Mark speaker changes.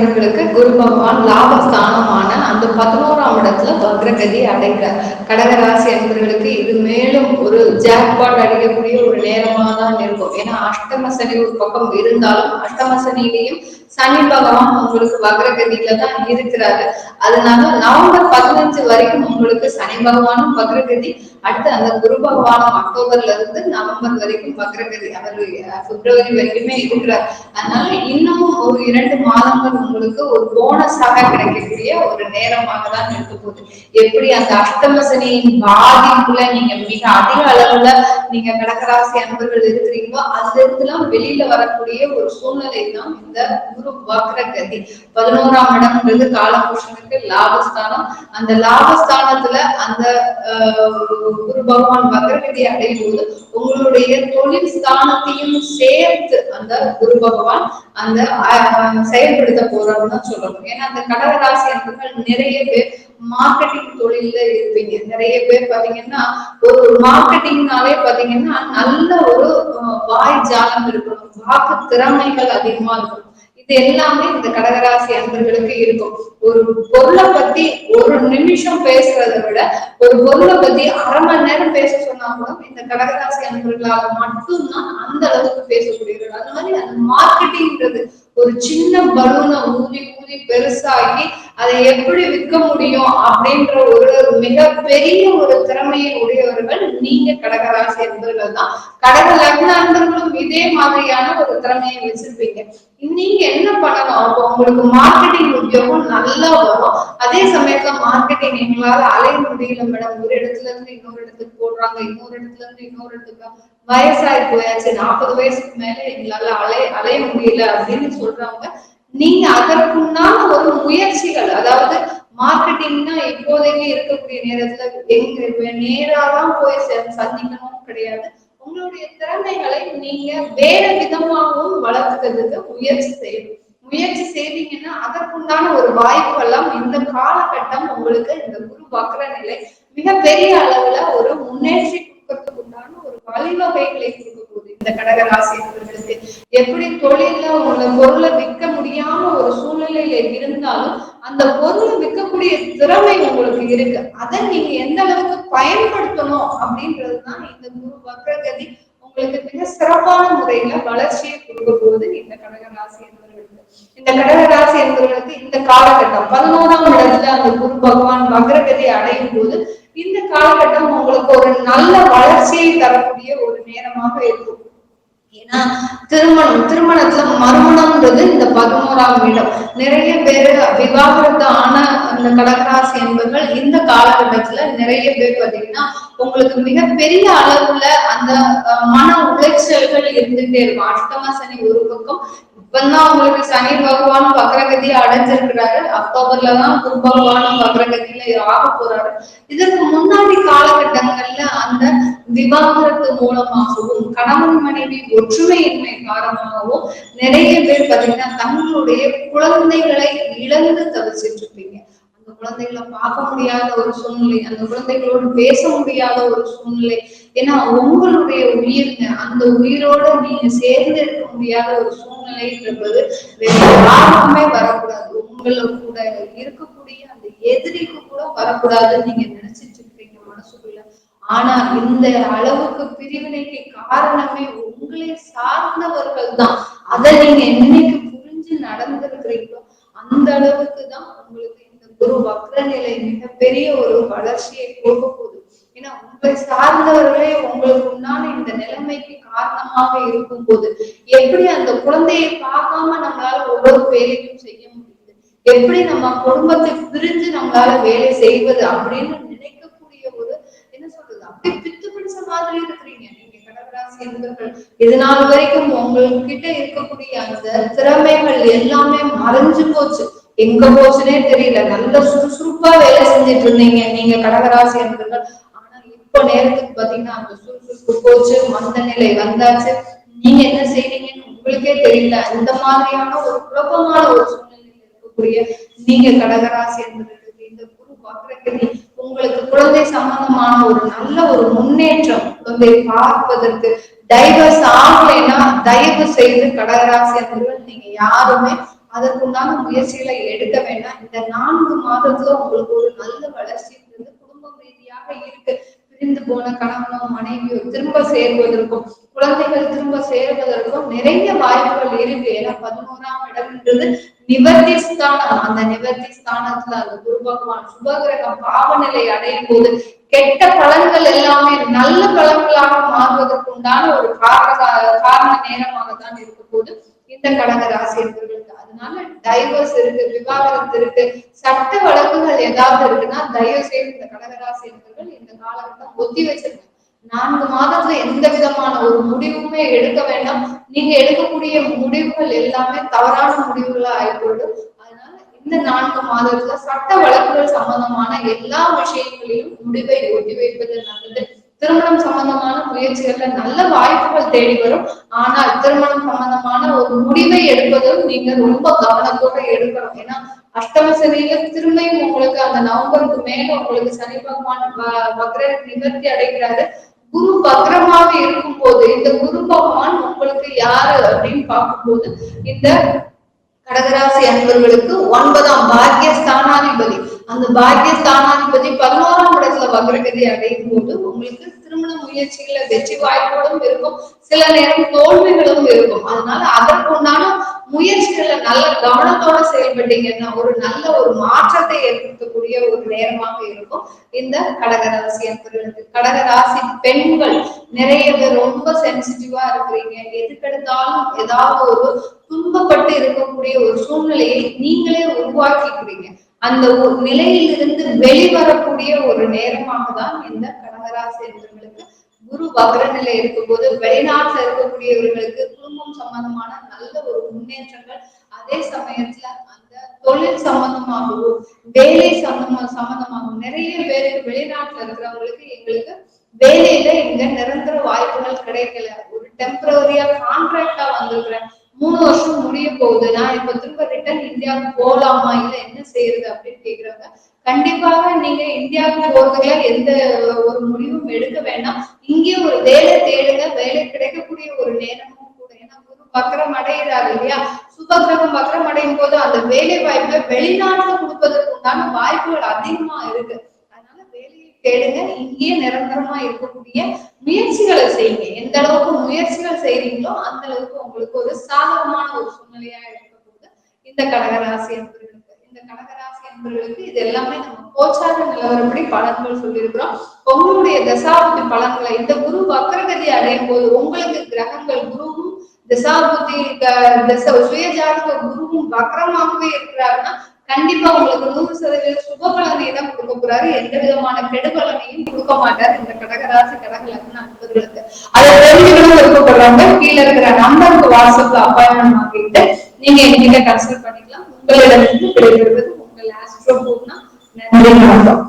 Speaker 1: என்பவர்களுக்கு குரு பகவான் லாபஸ்தானமான அந்த பதினோராம் இடத்துல வக்ரகதி அடைகிறார். கடகராசி அன்பர்களுக்கு இது மேலும் ஒரு ஜாக்பாட் அடிக்கக்கூடிய ஒரு நேரமாக தான் இருக்கும். ஏன்னா அஷ்டம சனி ஒரு பக்கம் இருந்தாலும் அஷ்டம சனியிலையும் சனி பகவான் உங்களுக்கு வக்ரகதியில தான் இருக்கிறாரு. அதனால நவம்பர் பதினஞ்சு வரைக்கும் உங்களுக்கு சனி பகவானும் வக்ரகதி. அடுத்து அந்த குரு பகவானும் அக்டோபர்ல இருந்து நவம்பர் வரைக்கும் வக்ரகதி. அவர் பிப்ரவரி வரைக்குமே இருக்கிறார். அதனால இன்னமும் ஒரு இரண்டு மாதங்கள் உங்களுக்கு ஒரு போனஸாக கிடைக்கக்கூடிய ஒரு நேரமாக தான் இருக்க போகுது எப்படி அந்த அஷ்டம சனியின் பாதிப்புல நீங்க மிக அதிக அளவுல நீங்க கடகராசி அன்பர்கள் இருக்கிறீங்களோ அதுல இருந்துலாம் வெளியில வரக்கூடிய ஒரு சூழ்நிலை தான் இந்த குரு வக்ரகதி. பதினோராம் இடம்ன்றது காலபூஷனுக்கு லாபஸ்தானம். அந்த லாபஸ்தானத்துல அந்த குரு பகவான் வக்ரகதி அடையும் போது உங்களுடைய தொழில் ஸ்தானத்தையும் சேர்த்து அந்த குரு பகவான் அந்த செயல்படுத்த போறாருன்னு தான் சொல்லணும். ஏன்னா அந்த கடகராசி அன்பர்கள் நிறைய பேர் மார்க்கெட்டிங் தொழில இருப்பீங்க. நிறைய பேர் பாத்தீங்கன்னா ஒரு மார்க்கெட்டிங்னாலே பாத்தீங்கன்னா நல்ல ஒரு வாய் ஜாலம் இருக்கணும் வாக்கு திறமைகள் அதிகமா இருக்கணும் இது எல்லாமே இந்த கடகராசி அன்பர்களுக்கு இருக்கும். ஒரு பொருளை பத்தி ஒரு நிமிஷம் பேசுறதை விட ஒரு பொருளை பத்தி அரை மணி நேரம் பேச சொன்னா கூட இந்த கடகராசி அன்பர்களால் மட்டும்தான் அந்த அளவுக்கு பேசக்கூடியது அந்த மாதிரி அந்த மார்க்கெட்டிங்ன்றது ஒரு சின்ன பலூனை ஊதி ஊதி பெருசாகி அதை எப்படி விற்க முடியும் அப்படின்ற ஒரு மிகப்பெரிய ஒரு திறமையை உடையவர்கள் நீங்க கடகராசி அன்பர்கள் தான். கடக லக்ன அன்பர்களும் இதே மாதிரியான ஒரு திறமையை வச்சிருப்பீங்க. நீங்க என்ன பண்ணணும்? அப்போ உங்களுக்கு மார்க்கெட்டிங் உத்தியோகம் நல்ல வரும் அதே சமயத்துல மார்க்கெட்டிங் எங்களால அலைய முடியல மேடம் ஒரு இடத்துல இருந்து இன்னொரு இடத்துக்கு போடுறாங்க இன்னொரு இடத்துல இருந்து இன்னொரு இடத்துக்கு வயசாகி போயாச்சு. நாற்பது வயசுக்கு மேல எங்களால அலைய அலைய முடியல அப்படின்னு சொல்றவங்க நீங்க அதற்குண்டான ஒரு முயற்சிகள் அதாவது மார்க்கெட்டிங்னா இப்போதைக்கு இருக்கக்கூடிய நேரத்துல எங்க நேராதான் போய் சந்திக்கணும் கிடையாது. உங்களுடைய திறமைகளை நீங்க வேற விதமாகவும் வளர்த்துக்கிறதுக்கு முயற்சி செய்யணும். முயற்சி செய்வீங்கன்னா அதற்குண்டான ஒரு வாய்ப்பு எல்லாம் இந்த காலகட்டம் உங்களுக்கு இந்த குரு வக்ர நிலை மிகப்பெரிய அளவுல ஒரு முன்னேற்றி கொடுக்கறதுக்கு உண்டான ஒரு வழிவகைகளை கொடுக்க போகுது இந்த கடகராசியர்களுக்கு எப்படி தொழில உங்களை பொருளை விற்க முடியாம ஒரு சூழ்நிலையில இருந்தாலும் அந்த பொருளை விற்கக்கூடிய திறமை உங்களுக்கு இருக்கு. அதை நீங்க எந்த அளவுக்கு பயன்படுத்தணும் அப்படின்றதுதான் இந்த குரு வக்ரகதி உங்களுக்கு மிக சிறப்பான முறையில வளர்ச்சியை கொடுக்க போகுது இந்த கடக என்பவர்களுக்கு. இந்த கடக ராசி என்பவர்களுக்கு இந்த காலகட்டம் பதினோராம் இடத்துல அந்த குரு பகவான் வக்ரகதி அடையும் போது இந்த காலகட்டம் உங்களுக்கு ஒரு நல்ல வளர்ச்சியை தரக்கூடிய ஒரு நேரமாக இருக்கும். ஏன்னா திருமணம் திருமணத்துல மறுமணம்ன்றது இந்த பதினோராம் இடம். நிறைய பேர் விவாகரத்து ஆன அந்த கடகராசி என்பவர்கள் இந்த காலகட்டத்துல நிறைய பேர் பாத்தீங்கன்னா உங்களுக்கு மிகப்பெரிய அளவுல அந்த மன உளைச்சல்கள் இருந்துட்டே இருக்கும். அஷ்டம சனி ஒரு பக்கம் இப்பதான் உங்களுக்கு சனி பகவான் வக்ரகதியை அடைஞ்சிருக்கிறாரு. அக்டோபர்ல தான் குரு பகவானும் வக்ரகதியில ஆக போறாரு. இதற்கு முன்னாடி காலகட்டங்கள்ல அந்த விவாகரத்து மூலமாகவும் கணவன் மனைவி ஒற்றுமையின்மை காரணமாகவும் நிறைய பேர் பாத்தீங்கன்னா தங்களுடைய குழந்தைகளை இழந்து தவிச்சிட்டு இருப்பீங்க. குழந்தைகளை பார்க்க முடியாத ஒரு சூழ்நிலை அந்த குழந்தைகளோடு பேச முடியாத ஒரு சூழ்நிலை. ஏன்னா உங்களுடைய உயிர்ங்க அந்த உயிரோட நீங்க சேர்ந்து இருக்க முடியாத ஒரு சூழ்நிலைன்றது வேற யாருக்குமே வரக்கூடாது. உங்களை கூட இருக்கக்கூடிய அந்த எதிரிக்கு கூட வரக்கூடாதுன்னு நீங்க நினைச்சிட்டு இருக்கீங்க மனசுக்குள்ள. ஆனா இந்த அளவுக்கு பிரிவினைக்கு காரணமே உங்களை சார்ந்தவர்கள் தான். அதை நீங்க என்னைக்கு புரிஞ்சு நடந்திருக்கிறீங்களோ அந்த அளவுக்கு தான் உங்களுக்கு ஒரு வக்ர நிலை மிகப்பெரிய ஒரு வளர்ச்சியை கொடுக்க போகுது. ஏன்னா உங்களை சார்ந்தவர்களே உங்களுக்கு உண்டான இந்த நிலைமைக்கு காரணமாக இருக்கும் போது எப்படி அந்த குழந்தையை பார்க்காம நம்மளால ஒவ்வொரு வேலையும் செய்ய முடியுது? எப்படி நம்ம குடும்பத்தை பிரிஞ்சு நம்மளால வேலை செய்வது அப்படின்னு நினைக்கக்கூடிய ஒரு என்ன சொல்றது? அப்படி பித்து பிடிச்ச மாதிரி இருக்கிறீங்க. நீங்க கடகராசி என்பவர்கள் இது நாள் வரைக்கும் உங்ககிட்ட இருக்கக்கூடிய அந்த திறமைகள் எல்லாமே மறைஞ்சு போச்சு. எங்க போச்சுனே தெரியல. நல்ல சுறுசுறுப்பா வேலை செஞ்சுட்டு இருந்தீங்க. நீங்க கடகராசி இருந்தீர்கள் ஆனா இப்போ நேரத்துக்கு பாத்தீங்கன்னா அந்த சுறுசுறுப்பு போச்சு மந்த நிலை வந்தாச்சு. நீங்க என்ன செய்றீங்கன்னு உங்களுக்கே தெரியல. இந்த மாதிரியான ஒரு குழப்பமான ஒரு சூழ்நிலையில் இருக்கக்கூடிய நீங்க கடகராசி என்பவர்களுக்கு இந்த குரு வக்ரகதி உங்களுக்கு குழந்தை சம்பந்தமான ஒரு நல்ல ஒரு முன்னேற்றம் குழந்தை பார்ப்பதற்கு டைவர்ஸ் ஆகலைன்னா தயவு செய்து கடகராசி என்பவர்கள் நீங்க யாருமே அதற்குண்டான முயற்சிகளை எடுக்க வேண்டாம். இந்த நான்கு மாதத்துல உங்களுக்கு ஒரு நல்ல வளர்ச்சின்றது குடும்பம் ரீதியாக இருக்கு. பிரிந்து போன கணவனோ மனைவியோ திரும்ப சேர்வதற்கும் குழந்தைகள் திரும்ப சேர்வதற்கும் நிறைய வாய்ப்புகள் இருக்கு. ஏன்னா பதினோராம் இடம்ன்றது நிவர்த்தி ஸ்தானம் அந்த நிவர்த்தி ஸ்தானத்துல அந்த குரு பகவான் சுபகிரகம் பாவநிலை அடையும் போது கெட்ட பலன்கள் எல்லாமே நல்ல பலன்களாக மாறுவதற்கு உண்டான ஒரு காரண காரண நேரமாக தான் இருக்க போது இந்த கடக ராசி என்பவர்களுக்கு அதனால டைவர்ஸ் இருக்கு விவாகரத்து இருக்கு சட்ட வழக்குகள் ஏதாவது இருக்குன்னா தயவு செய்து இந்த கடகராசி என்பவர்கள் இந்த காலகட்டம் ஒத்தி வச்சிருங்க. நான்கு மாதத்துல எந்த விதமான ஒரு முடிவுமே எடுக்க வேண்டாம். நீங்க எடுக்கக்கூடிய முடிவுகள் எல்லாமே தவறான முடிவுகளா ஆகிவிடும் அதனால இந்த நான்கு மாதத்துல சட்ட வழக்குகள் சம்பந்தமான எல்லா விஷயங்களிலும் முடிவை ஒத்தி வைப்பது நல்லது. திருமணம் சம்பந்தமான முயற்சிகள்ல நல்ல வாய்ப்புகள் தேடி வரும். ஆனால் திருமணம் சம்பந்தமான ஒரு முடிவை எடுப்பதும் நீங்க ரொம்ப கவனத்தோட எடுக்கணும். ஏன்னா அஷ்டம சனியில திரும்பியும் உங்களுக்கு அந்த நவம்பருக்கு மேல உங்களுக்கு சனி பகவான் வக்ர நிவர்த்தி அடைகிறாரு. குரு வக்ரமாக இருக்கும் போது இந்த குரு பகவான் உங்களுக்கு யாரு அப்படின்னு பார்க்கும்போது இந்த கடகராசி அன்பர்களுக்கு ஒன்பதாம் பாக்கிய ஸ்தானாதிபதி அந்த பாக்கிய ஸ்தானாதிபதி பதினோராம் இடத்துல வக்ரகதி அடையும் போது உங்களுக்கு திருமண முயற்சிகள வெற்றி வாய்ப்புகளும் இருக்கும். சில நேரம் தோல்விகளும் இருக்கும். அதனால அதற்குண்டான முயற்சிகளை நல்ல கவனத்தோட செயல்பட்டீங்கன்னா ஒரு நல்ல ஒரு மாற்றத்தை ஏற்படுத்தக்கூடிய ஒரு நேரமாக இருக்கும். இந்த கடகராசி என்பவர்களுக்கு கடகராசி பெண்கள் நிறைய பேர் ரொம்ப சென்சிட்டிவா இருக்கிறீங்க. எதுக்கெடுத்தாலும் ஏதாவது ஒரு துன்பப்பட்டு இருக்கக்கூடிய ஒரு சூழ்நிலையை நீங்களே உருவாக்கிக்கிறீங்க அந்த நிலையிலிருந்து வெளிவரக்கூடிய ஒரு நேரமாக தான் இந்த கடகராசி என்பவர்களுக்கு குரு வக்ர நிலை இருக்கும்போது வெளிநாட்டுல இருக்கக்கூடியவர்களுக்கு குடும்பம் சம்பந்தமான நல்ல ஒரு முன்னேற்றங்கள் அதே சமயத்துல அந்த தொழில் சம்பந்தமாகவும் வேலை சம்பந்தமா சம்பந்தமாகவும் நிறைய பேருக்கு வெளிநாட்டுல இருக்கிறவங்களுக்கு எங்களுக்கு வேலையில இங்க நிரந்தர வாய்ப்புகள் கிடைக்கல. ஒரு டெம்பரரியா கான்ட்ராக்டா வந்திருக்கிறேன். மூணு வருஷம் முடிய போகுது. நான் இப்ப திரும்ப ரிட்டர்ன் இந்தியாவுக்கு போகலாமா இல்ல என்ன செய்யறது அப்படின்னு கேக்குறாங்க கண்டிப்பாக நீங்க இந்தியாவுக்கு போறதுல எந்த ஒரு முடிவும் எடுக்க வேண்டாம். இங்கே ஒரு வேலை தேடுங்க. வேலை கிடைக்கக்கூடிய ஒரு நேரமும் கூட. ஏன்னா குரு பக்கரம் அடைகிறாரு இல்லையா? சுபகிரகம் பக்கரம் அடையும் போது அந்த வேலை வாய்ப்பை வெளிநாட்டுல கொடுப்பதற்கு உண்டான வாய்ப்புகள் அதிகமா இருக்கு. தேடுங்க இங்கேயே நிரந்தரமா இருக்கக்கூடிய முயற்சிகளை செய்யுங்க. எந்த அளவுக்கு முயற்சிகள் செய்றீங்களோ அந்த அளவுக்கு உங்களுக்கு ஒரு சாதகமான ஒரு சூழ்நிலையா இருக்கக்கூடிய இந்த கடகராசி என்பர்களுக்கு இந்த கடகராசி என்பர்களுக்கு இது எல்லாமே நம்ம கோச்சார நிலவரப்படி பலன்கள் சொல்லியிருக்கிறோம். உங்களுடைய தசாபுத்தி பலன்களை இந்த குரு வக்கரகதி அடையும் போது உங்களுக்கு கிரகங்கள் குருவும் தசாபுத்தி சுயஜாதக குருவும் வக்கரமாகவே இருக்கிறாருன்னா கண்டிப்பா உங்களுக்கு நூறு சதவீத சுப பலனை தான் கொடுக்க போறாரு. எந்த விதமான கெடுபலனையும் கொடுக்க மாட்டார். இந்த கடகராசி கடக லக்ன அன்பர்களுக்கு. அதை தெரிஞ்சுக்கணும் விருப்பப்படுறவங்க கீழே இருக்கிற நம்பருக்கு வாட்ஸ்அப்ல அப்பாயின்மெண்ட் வாங்கிட்டு நீங்க என்கிட்ட கன்சல்ட் பண்ணிக்கலாம். உங்களிடமிருந்து விடைபெறுவது உங்கள் ஆஸ்ட்ரோ பூர்ணா நன்றி வணக்கம்.